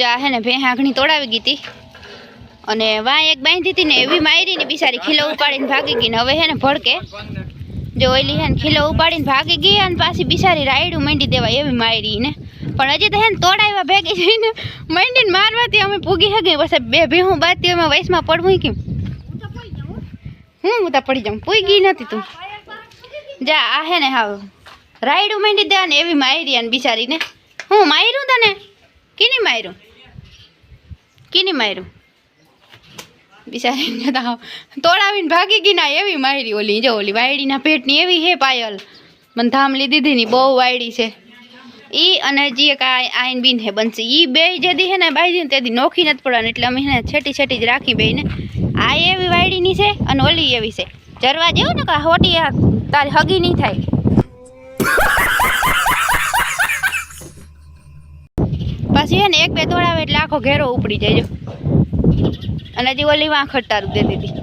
જા, હે ને, ભેં આંગણી તોડાવી ગઈ હતી અને વાં એક બાંધી હતી ને એવી મારી ને બિચારી ખીલો ઉપાડીને ભાગી ગઈ ને હવે હે ને ભડકે. જો ઓલી હે ને ખીલો ઉપાડીને ભાગી ગઈ અને પાછી બિચારી રાયડું માંડી દેવાય એવી મારી ને. પણ હજી તો હે ને તોડાવ્યા ભેગી જઈને માંડીને મારવાથી અમે પૂગી હે ગઈ પછી બે ભેહું બાતી એમાં વયસમાં પડવું કેમ? હું તો પડી જાઉં. પૂગી નથી તું. જા, આ હે ને હાવ. રાયડું માંડી દેવા ને એવી માયરી અને બિચારીને. હું માયરું તને? કીની માયરું? કીની માયરું? બિચારીને તો તોડાવીને ભાગી ગઈ ના એવી માયરી ઓલી, જો ઓલી વાયડીના પેટની એવી હે પાયલ. મને ધામ લીધી હતી ની બહુ વાયડી છે. ઈ અને જે એક આઈન બીન હે બનશે ઈ બે જેદી હે ને બાઈ ને તેથી નોખી નથી પડવાની, એટલે અમે એને છેટી છેટી જ રાખી બેને આ એવી વાયડીની છે અને ઓલી એવી છે. જરવા જેવું ને કે હોટી આ તારી હગી નહીં થાય. પછી એને એક બે દોડાવે એટલે આખો ઘેરો ઉપડી જાય અને હજી ઓલી વાં ખટારું દે દીધી.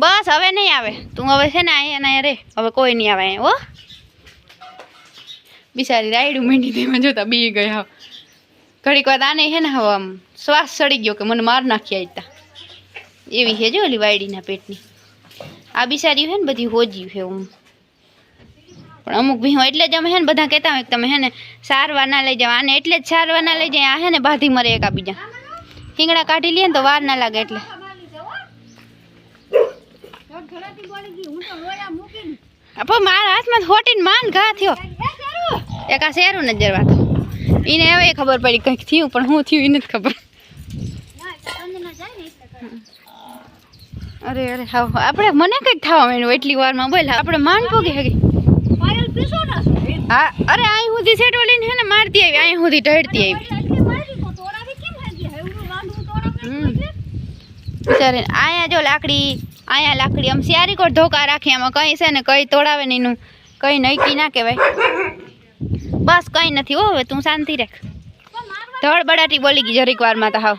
બસ હવે નહીં આવે. તું હવે છે ને અહીંયા અહીંયા રે. હવે કોઈ નહીં આવે અહીંયા, હો. બિચારી રાયડું મીંડી તેમાં જોતા બી ગયા ઘડીક વાર આને હે ને હવે આમ શ્વાસ ચડી ગયો કે મને માર નાખી આઈતા એવી છે જો ઓલી વાયડીના પેટની. આ બિસારી છે ને બધી હોજી છે હું પણ અમુક ભીહો એટલે જ અમે હે ને બધા કહેતા હોય કે તમે હે ને સારવાર ના લઈ જાવ આને એટલે જ સારવાર ના લઈ જાય આ હે ને બાધી મરે એકા બીજા. હિંગડા કાઢી લઈએ ને તો વાર ના લાગે એટલે. આપો મારા હાથમાં હોટીને માન ઘા થયો. એક આ શેરું નજર વાતો એને હવે ખબર પડી કંઈક થયું પણ હું થયું એને જ ખબર. અરે અરે હા આપણે મને કંઈક થવા માંડ્યું એટલી વારમાં? બોલ આપણે માન પોગી હગી. હા અરે અહીં સુધી સેટ ઓલીને હે ને મારતી આવી અહીં સુધી ઢળતી આવી. બિચારી અહીંયા જો લાકડી અહીંયા લાકડી. આમ સિયારી કોટ ધોકા રાખી? આમાં કઈ છે ને કઈ તોડાવે ને એનું કઈ નઈકી ના કહેવાય. બસ કઈ નથી હો હવે તું શાંતિ રાખ. ધડ બડાટી બોલી ગઈ જરીક વારમાં તો હાવ.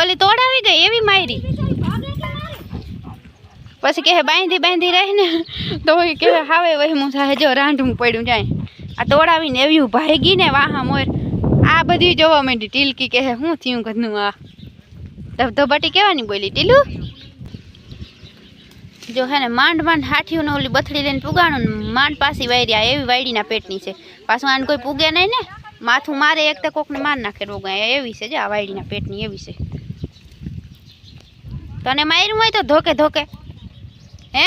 ઓલી તોડાવી ગઈ એવી માયરી પછી કહે, બાંધી બાંધી રહીને. તો કે હાવે વહેમું થાય, જો રાંઢું પડ્યું જાય. આ તોડાવીને એવું ભાગી ને વાહા મોર. આ બધી જોવા માંડી ટીલકી કહે શું થયું ઘરનું આ? ધબધબાટી કેવાની બોલી, ટીલું? જો હે ને, માંડ માંડ હાઠીઓને ઓલી બથડી લઈને પુગાણું માંડ પાસી વાયરી, આ એવી વાયડીના પેટની છે. પાછું આને કોઈ પૂગે નહીં ને? માથું મારે એક તો કોકને માર નાખે રોગાય એવી છે, જે આ વાયડીના પેટની એવી છે. તને માર્યું હોય તો ધોકે ધોકે. હે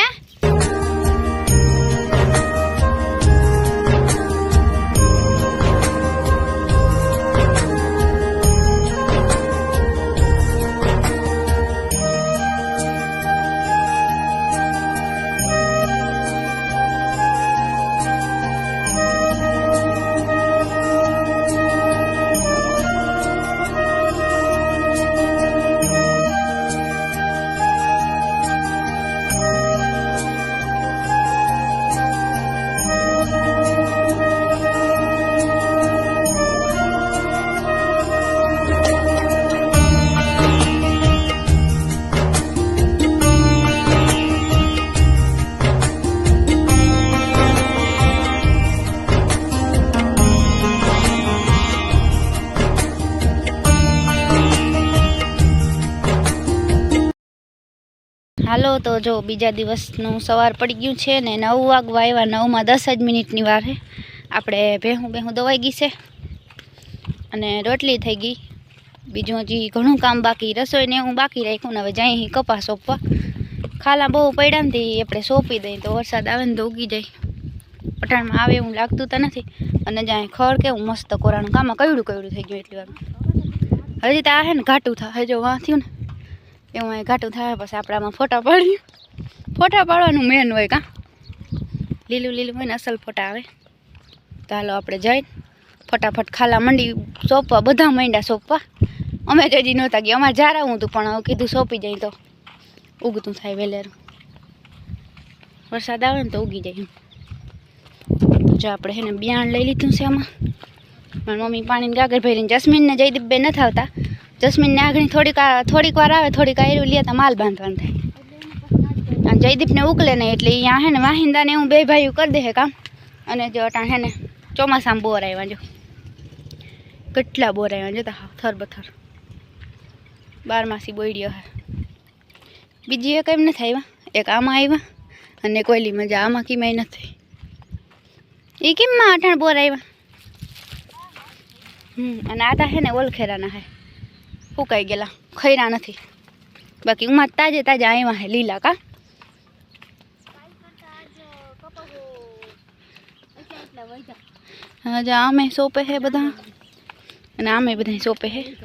હાલો, તો જો બીજા દિવસનું સવાર પડી ગયું છે ને નવ વાગવા આવ્યા, નવમાં દસ જ મિનિટની વારે આપણે ભેહું બેહું દવાઈ ગઈ છે અને રોટલી થઈ ગઈ. બીજું હજી ઘણું કામ બાકી રસોઈને હું બાકી રાખ્યું ને હવે જાય કપાસ સોંપવા. ખાલા બહુ પડ્યા ને આપણે સોંપી દઈએ તો વરસાદ આવે ને તો ઉગી જાય. પઠાણમાં આવે એવું લાગતું તો નથી. અને જાય ખડ કેવું મસ્ત કોરાનું કામ કયડું કયડું થઈ ગયું એટલી વાર હજી તો આ હે ને ઘાટું થાય જો વાં થયું ને. અહીં ઘાટું થાય, પછી આપણે આમાં ફોટા પાડીએ. ફોટા પાડવાનું મેન હોય કાં? લીલું લીલું હોય ને અસલ ફોટા આવે. તો હાલો આપણે જઈ ફટાફટ ખાલા મંડી સોંપવા, બધા માંડ્યા સોંપવા. અમે હજી નહોતા ગયા, અમારે જારાવું હતું પણ હવે કીધું સોંપી જાય તો ઉગતું થાય વેલેરું. વરસાદ આવે ને તો ઉગી જાય જો આપણે છે ને બિયાણ લઈ લીધું છે આમાં. મારી મમ્મી પાણીને ગાગર ભરીને જસ્મીનને જયદીપ બે નથી આવતા. જસ્મીનને આગળ થોડીક થોડીક વાર આવે, થોડીક આયરું, લે તો માલ બાંધવાનું થાય. અને જયદીપને ઉકલે નહીં, એટલે અહીંયા હે ને વાહિંદાને હું બે ભાઈઓ કરી દે કામ. અને જો અટાણ હે ને ચોમાસામાં બોર આવ્યા જો. કેટલા બોર આવ્યા જોતા હા, થર બથર. બારમાસી બોયડીઓ હે. બીજી એક એમ નથી આવ્યા એક આમાં આવ્યા અને કોયલી મજા, આમાં કિમાય નથી. એ કેમમાં અઠાણ બોર આવ્યા હમ, અને આ તા હે ને ઓલખેરાના હે. ફૂકાઈ ગયેલા. ખૈરા નથી. બાકી ઉમાં તાજે તાજા આવ્યા હે, લીલા કા? હા, જા, આમે સોપે હે બધા. અને આમે બધા સોપે હે.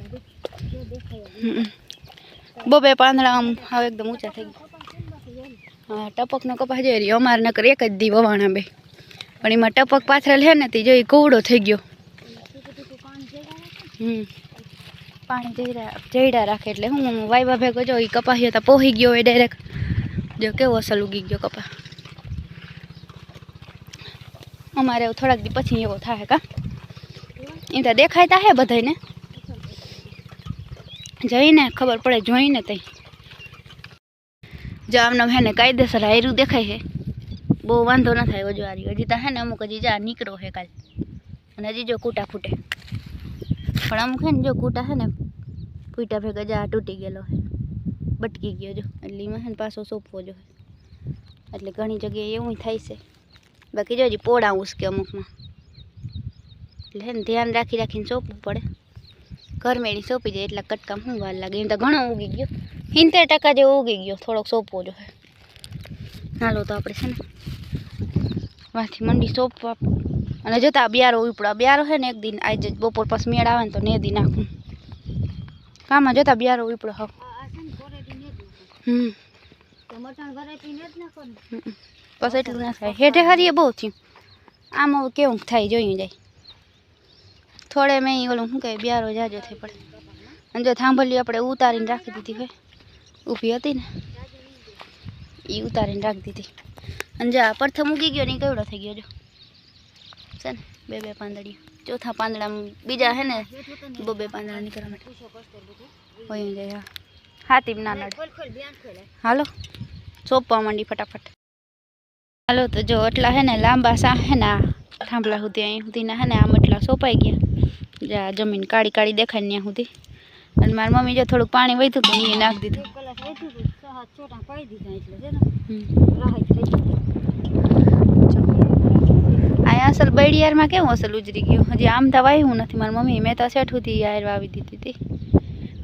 બબે પાંદડા આમ, હવે એકદમ ઊંચા થઈ ગયા. હા, ટપકનો કપાસ જોઈ રહ્યો. અમારે નકર એક જ દી વવાણા બે. પણ એમાં ટપક પાથરેલ હે ને, તે જોઈ કવડો થઈ ગયો. હમ. પાણી જઈડા જઈડા રાખે એટલે હું વાયવા ભેગો જો એ કપાસ્યો તો પોહી ગયો હોય ડાયરેક્ટ જો કેવો અસલ ઉગી ગયો કપા અમારે એવું થોડાક દી પછી એવો થાય કા. એ તો દેખાય તા હે બધાને જઈને ખબર પડે, જોઈને તઈ. જો આમને હે ને કાયદેસર હાયરું દેખાય છે બહુ વાંધો ન થાય વજવારી હજી તો હે ને અમુક હજી જા નીકળો હે કાલ. અને હજી જો કૂટા ફૂટે. પણ અમુક છે ને જો કૂટા છે ને ફૂટા ભેગા જા તૂટી ગયેલો છે. બટકી ગયો જો. એટલે એમાં છે ને પાછો સોંપવો જો. એટલે ઘણી જગ્યાએ એવું થાય છે. બાકી જો હજી પોળા ઉસકે અમુકમાં. એટલે છે ને ધ્યાન રાખી રાખીને સોંપવું પડે. ઘરમેળી સોંપી જાય એટલા કટકામ શું વાર લાગે? એમ તો ઘણો ઉગી ગયો. સિત્તેર ટકા જેવો ઉગી ગયો. થોડોક સોંપવો જોઈએ હાલો તો આપણે છે ને, વાંથી મંડી સોંપવા અને જોતા બિયારો ઉપડા. બિયારો છે ને એક દિન આજે જ બપોર પછી મેળ આવે ને તો નેદી નાખું. કામાં જોતા બિયારો ઉપડો હોવ. હમ. હમ. બસ એટલું ના થાય. હેઠે હારીએ બહુ થયું. આમ હવે કેવું થાય જોયું જાય. થોડે મેં ઈ ઓલું શું કહે બિયારો જાજો થઈ પડે. અને જો થાંભલી આપણે ઉતારીને રાખી દીધી હોય ઊભી હતી ને. એ ઉતારીને રાખી દીધી. અને જા પ્રથમ ઉગી ગયો ને ઈ કેવડો થઈ ગયો જો. છે ને? બે બે પાંદડીઓ. ચોથા પાંદડામાં બીજા છે ને બે બે પાંદડા નીકળવા માટે. વયું જાય હા. ના હાલો. સોંપવા માંડી ફટાફટ. હાલો તો જો એટલા હે ને લાંબા સા હે ને થાંભલા સુધી અહીં સુધીના હે ને આમ એટલા સોંપાઈ ગયા. જ્યાં જમીન કાળી કાળી દેખાય ત્યાં સુધી. અને મારી મમ્મી જો થોડુંક પાણી વહીતું હતું એ નાખી દીધું. અહીંયા અસલ બળિયારમાં કેવું અસલ ઉજરી ગયું? હજી આમ તો વાવ્યું નથી. મારી મમ્મી મેં તો શેઠ સુધી યાર વાવી દીધી હતી.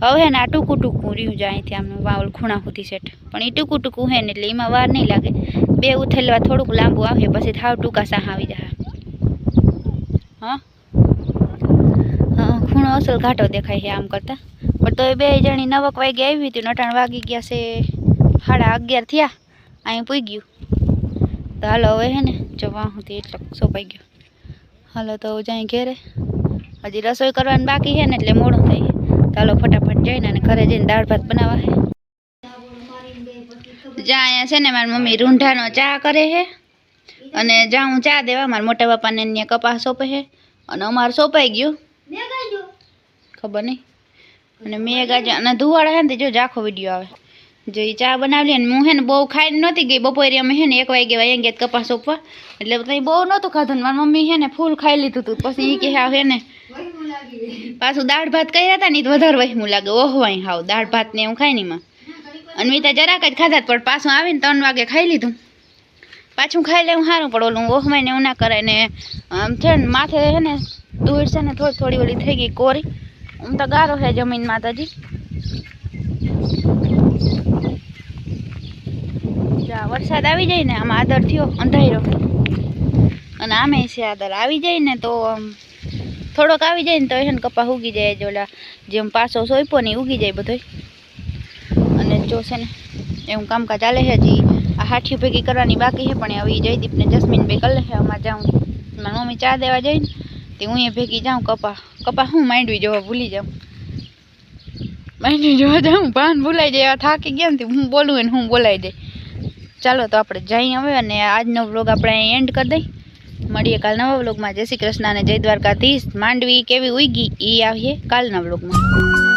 હવે ને આ ટૂંકું ટૂંકું રહ્યું જાય અહીંથી આમ વાવલ ખૂણા સુધી શેઠ. પણ એ ટૂંકું ટૂંકું હે ને એટલે એમાં વાર નહીં લાગે. બે ઉથેલવા થોડુંક લાંબુ આવે, પછી થાવ ટૂંકા સાહ આવી જાય. હા? ખૂણો અસલ ઘાટો દેખાય છે આમ કરતાં. પણ તો એ બે જણી નવક વાગે આવી હતી નટાણ વાગી ગયા છે સાડા અગિયાર થયા. અહીં પૂગ્યું તો હાલો હવે હે ને જો વાહુથી એટલો સોંપાઈ ગયો. હાલો તો જાય ઘેરે. હજી રસોઈ કરવાની બાકી છે ને એટલે મોડું થઈ તો હાલો ફટાફટ જઈને અને ઘરે જઈને દાળ ભાત બનાવવા છે જ્યાં અહીંયા છે ને મારી મમ્મી રૂંઢાનો ચા કરે છે અને જ્યાં હું ચા દેવા મારા મોટા બાપાને ત્યાં કપાસ સોંપે છે અને અમારે સોંપાઈ ગયું. ખબર નહીં. અને મેં ગાજે અને ધુવાળા છે ને તે જો આખો વીડિયો આવે. જો એ ચા બનાવી ને હું હે ને બહુ ખાઈને નહોતી ગઈ. બપોરે અમે હે ને એક વાગે વાય ગયા કપાસ ઉપવા એટલે કંઈ બહુ નહોતું ખાધું ને મારી મમ્મી હે ને ફૂલ ખાઈ લીધું હતું પછી એ કે હાવ હે ને પાછું દાળ ભાત કર્યા હતા ને એ વધારે વહેમું લાગે. ઓહવાય હાવ દાળ ભાત ને એવું ખાય ને એમાં. અને મેં તો જરાક જ ખાધા પણ પાછું આવીને ત્રણ વાગે ખાઈ લીધું. પાછું ખાઈ લેવું સારું પણ ઓલું ઓહવાય ને એવું ના કરાય ને આમ છે ને માથે હે ને ધૂળ છે ને થોડી થોડી ઓલી થઈ ગઈ કોરી. આમ તો ગારો છે જમીનમાં તો હજી જા વરસાદ આવી જાય ને, આમ આદર થયો અંધાર્યો અને આમે છે આદર. આવી જાય ને તો આમ થોડોક આવી જાય ને તો છે ને કપા ઉગી જાય જ ઓલા જેમ પાછો સોંપ્યો ને ઉગી જાય બધોય. અને જો છે ને, એવું કામકાજ ચાલે છે હજી. આ હાઠી ભેગી કરવાની બાકી છે, પણ હવે જયદીપને જયદીપ ને જસ્મીન ભાઈ કરે છે અમારે જાઉં. મારી મમ્મી ચા દેવા જઈને તે હું એ ભેગી જાઉં, કપા કપા હું માંડવી જોવા ભૂલી જાઉં. માંડવી જોવા જાઉં પાન ભૂલાઈ જાય એવા થાકી ગયા ને હું બોલું ને હું બોલાઈ જાય. ચાલો તો આપણે જઈ હવે અને આજનો વ્લોગ આપણે એન્ડ કરી દઈ મળીએ કાલ નવા વ્લોગમાં જય શ્રી કૃષ્ણ અને જય દ્વારકાધીશ. માંડવી કેવી ઉગી એ આવીએ કાલના વ્લોગમાં